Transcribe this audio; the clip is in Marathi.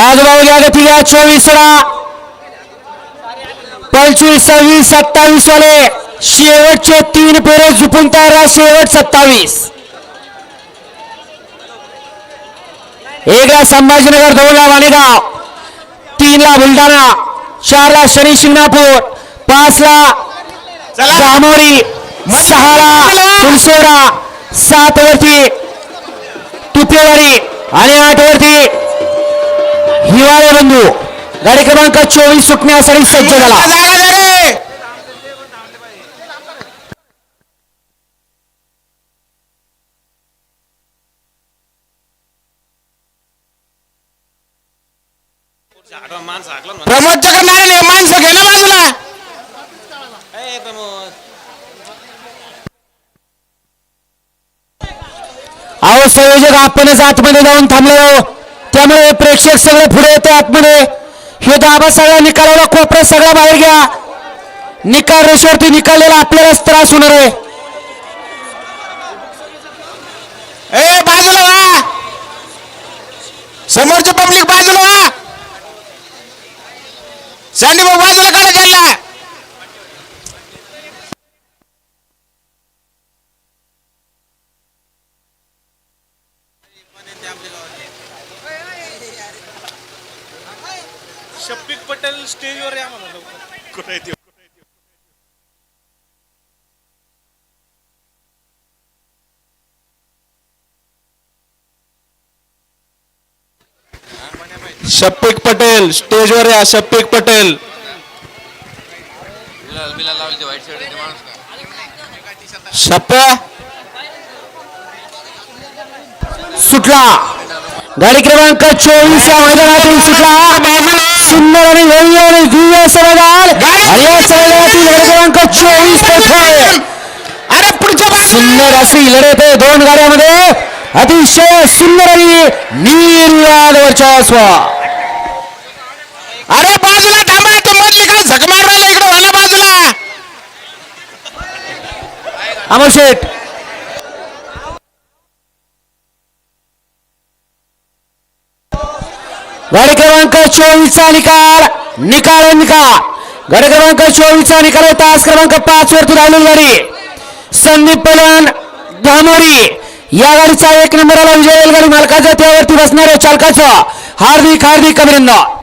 राजभाऊ गती घ्या चोवीस सोळा पंचवीस सव्वीस सत्तावीस वाले. शेवटचे तीन पेरे झुपून तयार शेवट सत्तावीस. एकला संभाजीनगर दोनला वाणेगाव. तीनला बुलढाणा. चारला शनी शिंगणापूर. पाचला जामोरी सहाला तुळसेरा सात वरती तुपेवाडी आणि आठ वरती हिवाळे बंधू गाडी क्रमांक चोवीस सुटण्यासाठी सज्ज झाला. माणसं प्रमोद चक्रनारायण माणसं घे ना बाजूला. ए प्रमोद. अहो संयोजक आपणच आतमध्ये जाऊन थांबलो त्यामुळे प्रेक्षक सगळे पुढे येते आतमध्ये. हे दाबा सगळा निकालाला कोपऱ्यात सगळा बाहेर घ्या. निकाल रेषेवरती निकालेला आपल्यालाच त्रास होणार आहे. ए बाजूला वा. समोरचे पब्लिक बाजूला वा. सँडी बाजूला काढा शप्पिक पटेल स्टेजवर या म्हणा लवकर. कुठे ते? शप्पिक पटेल स्टेजवर या शप्पिक पटेल. सुटला. गाडी क्रमांक चोवीस या मैदानातून सुटला. सुंदर आणि भव्य आणि दिव्य आणि या क्रमांक चोवीस प्रथम अरे पुढच्या सुंदर अशी लढत आहे दोन गाड्यामध्ये. अतिशय सुंदर आणि निर्याद वर्चस्व. अरे बाजूला थांबा ते मधली काय झक मार राहिला इकडे व्हायला बाजूला. अमर शेठ गाडी क्रमांक चोवीसचा निकाल. निकाल निकाल गाडी क्रमांक चोवीसचा निकाल आहे. तास क्रमांक पाच वरती राहिलेली गाडी. संदीप पलवान धामोरी या गाडीचा एक नंबरला विजय गाडी मालकाचा. त्यावरती बसणाऱ्या चालकाचं हार्दिक हार्दिक अभिनंदन.